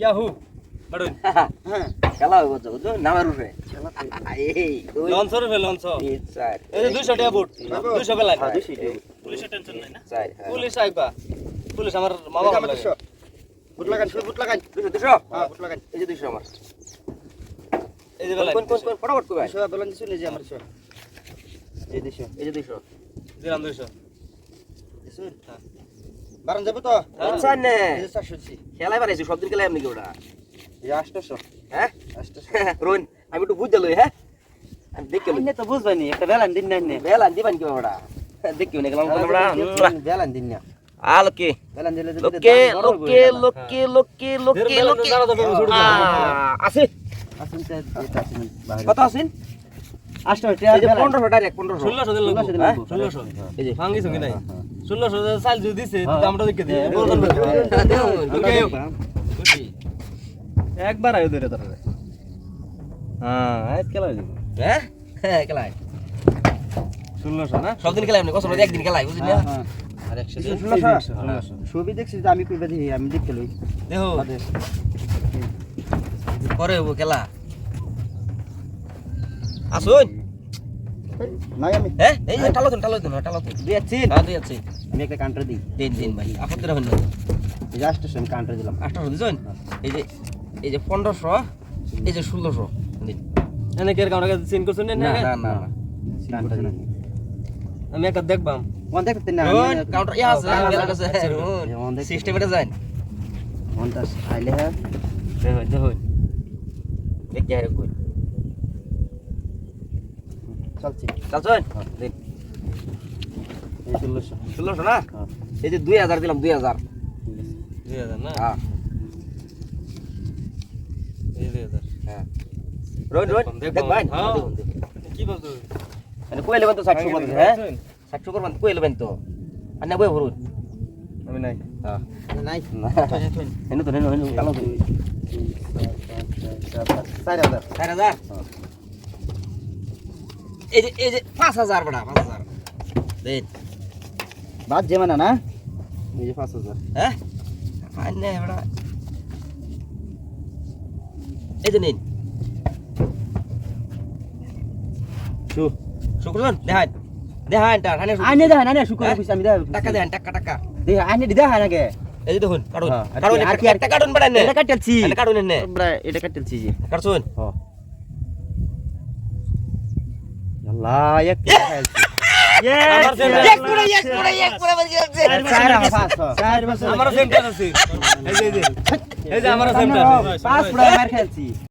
Yahoo বাড়ুন হ্যাঁ খেলা হইব তো বুঝছ? নামের উপরে লঞ্চ রুফে লঞ্চ। এই যে দুইশো টাকা বুট দুইশো বেলা হ্যাঁ, দুইশো টাকা। পুলিশের টেনশন নাই না? হ্যাঁ। পুলিশ আইবা। পুলিশ আমার মামা ভালো লাগে। বুট লাগান শুধু বুট লাগান। দুশো দুশো হ্যাঁ বুট লাগান। এই যে দুশো আমার। এই যে বেলা কোন কোন কোন ফটাফট কই দুশো বেলন দিছো নিজে আমার দুশো এই দুশো এই যে দুশো দিলাম দুইশো। দিছো? বারণ যাব তো? আচ্ছা নে। এই যে খেলাই পারাইছি সব দিন খেলাই আপনি কি ওটা? এই আটশোশো। হ্যাঁ? আটশোশো। রোন আমি একটু বুঝতে লই হ্যাঁ? আমি দেখে লই তো বুঝবানি একটা বেলান দিন নাই বেলা দিবান কি ওটা দেখি নে গেলাম বেলান দিন না। আলোকে বেলান দিলে লোকে লোকে লোকে লোকে লোকে লোকে। আছে আসুন তো এটা আসুন কত আছেন যে পনেরোশো ডাইরেক্ট পনেরোশো। ষোলোশো হ্যাঁ লাগবো। ষোলোশো। এই যে। ভাঙ্গি সঙ্গে নাই? ষোলোশো চাল যদি দিছে দামটা দেখে দিয়ে একবার আয়ো ধরে তারা হ্যাঁ আজ খেলা হয়ে? হ্যাঁ হ্যাঁ ষোলোশো না সব দিন খেলাই আপনি কষ্ট একদিন খেলাই বুঝলি না? আর একশো ছবি দেখছি যে আমি কইবা দিই আমি দেখতে লই দেখো। হব খেলা। আসুন। নাই আমি। হ্যাঁ? এই যে টালো দিন টালো দিন টালো দিন। দুই আছি হ্যাঁ দুই আছে আমি একটা কাউন্টার দিই। দিন দিন ভাই আপত্তি না। কাউন্টার দিলাম। এই যে এই যে পনেরোশো এই যে ষোলোশো দিন। এনে কে কাউকে সিন করছেন? না না না না। কাউন্টার আমি একটা দেখবাম। ওয়ান দেখতে না রোন কাউন্টার ইয়া আছে হ্যাঁ, আইলে দেখো দেখো। দেখি কই? চলছি। চালছেন দিন এই ষোলোশো। ষোলোশো না? হ্যাঁ। এই যে দুই হাজার দিলাম দুই হাজার। দুই হাজার না? হ্যাঁ। হ্যাঁ। রোন রোন দেখবাম, দেখ ভাই। হ্যাঁ। কি বলতো মানে কই লেবেন তো ষাটশো করবেন হ্যাঁ? ষাটশো করবেন কই লেবেন তো? আর না বই ভরুন? আমি নাই। হ্যাঁ। নাই। না। হেনু তো হেনু হেনু কালো তো চার হাজার। চার হাজার? এই যে এই যে পাঁচ হাজার বড়া পাঁচ হাজার। দিন। বাদ যে মানে না? এই যে পাঁচ হাজার। হ্যাঁ? নে এই যে নিন। শু। শুক্রজন দেখান। দেখান হানে আইনে হ্যাঁ? কইছি আমি টাকা দেখান টাকা টাকা। দেখা আইনে দেখা না কে এই যে দেখুন কাটুন হ্যাঁ, কাটুন আর কি- একটা কাটুন বড়া নে। এটা কাটতেছি। এটা কাটুন নে। এটা কাটতেছি। কাটছুন হ্যাঁ আল্লাহ এক খাইছি আমার সেম এক করে এক করে এক করে বাকি আছে চার আমার পাঁচ চার বছর আমারও টাইম আছে। এই যে এই যে। আমারও সেম পাঁচ পুরা মার খেলছি